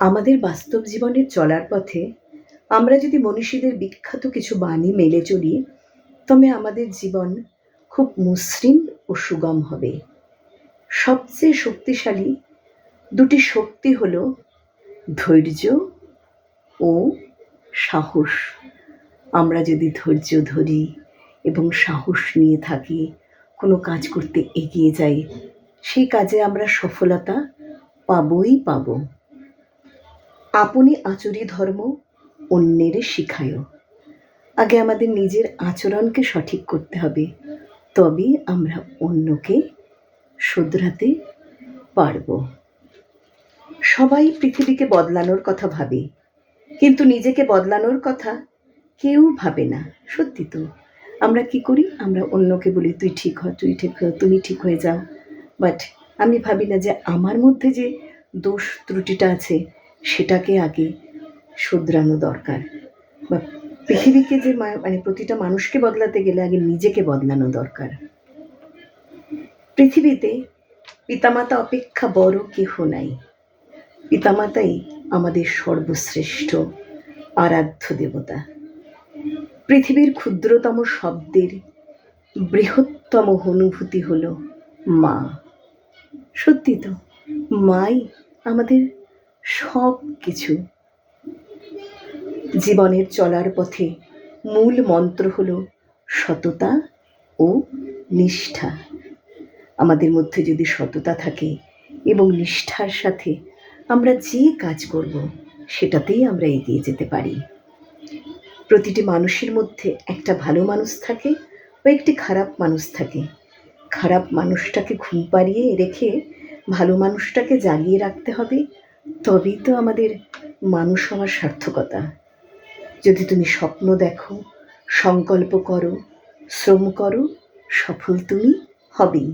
আমাদের বাস্তব জীবনের চলার পথে আমরা যদি মনীষীদের বিখ্যাত কিছু বাণী মেলে চলি, তবে আমাদের জীবন খুব মসৃণ ও সুগম হবে। সবচেয়ে শক্তিশালী দুটি শক্তি হল ধৈর্য ও সাহস। আমরা যদি ধৈর্য ধরি এবং সাহস নিয়ে থাকি, কোনো কাজ করতে এগিয়ে যাই, সেই কাজে আমরা সফলতা পাবই পাব। আপনি আচরি ধর্ম অন্যের শিখায়ও আগে আমাদের নিজের আচরণকে সঠিক করতে হবে, তবে আমরা অন্যকে শুধরাতে পারব। সবাই পৃথিবীকে বদলানোর কথা ভাবে, কিন্তু নিজেকে বদলানোর কথা কেউ ভাবে না, সত্যি তো। আমরা কি করি? আমরা অন্যকে বলি, তুই ঠিক হ, তুই ঠিক হ, তুমি ঠিক হয়ে যাও। বাট আমি ভাবি না যে আমার মধ্যে যে দোষ ত্রুটিটা আছে সেটাকে আগে শুধরানো দরকার। বা পৃথিবীকে যে মানে প্রতিটা মানুষকে বদলাতে গেলে আগে নিজেকে বদলানো দরকার। পৃথিবীতে পিতামাতা অপেক্ষা বড় কেহ নাই। পিতামাতাই আমাদের সর্বশ্রেষ্ঠ আরাধ্য দেবতা। পৃথিবীর ক্ষুদ্রতম শব্দের বৃহত্তম অনুভূতি হল মা। সত্যি তো, মাই আমাদের সব কিছু জীবনের চলার পথে মূল মন্ত্র হল সততা ও নিষ্ঠা। আমাদের মধ্যে যদি সততা থাকে এবং নিষ্ঠার সাথে আমরা যে কাজ করব, সেটাতেই আমরা এগিয়ে যেতে পারি। প্রতিটি মানুষের মধ্যে একটা ভালো মানুষ থাকে ও একটি খারাপ মানুষ থাকে। খারাপ মানুষটাকে ঘুম পাড়িয়ে রেখে ভালো মানুষটাকে জাগিয়ে রাখতে হবে তবেই তো আমাদের মানুষ হওয়ার সার্থকতা। যদি তুমি স্বপ্ন দেখো, সংকল্প করো, শ্রম করো, সফল তুমি হবেই।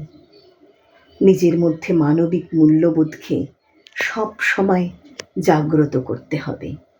নিজের মধ্যে মানবিক মূল্যবোধকে সব সময় জাগ্রত করতে হবে।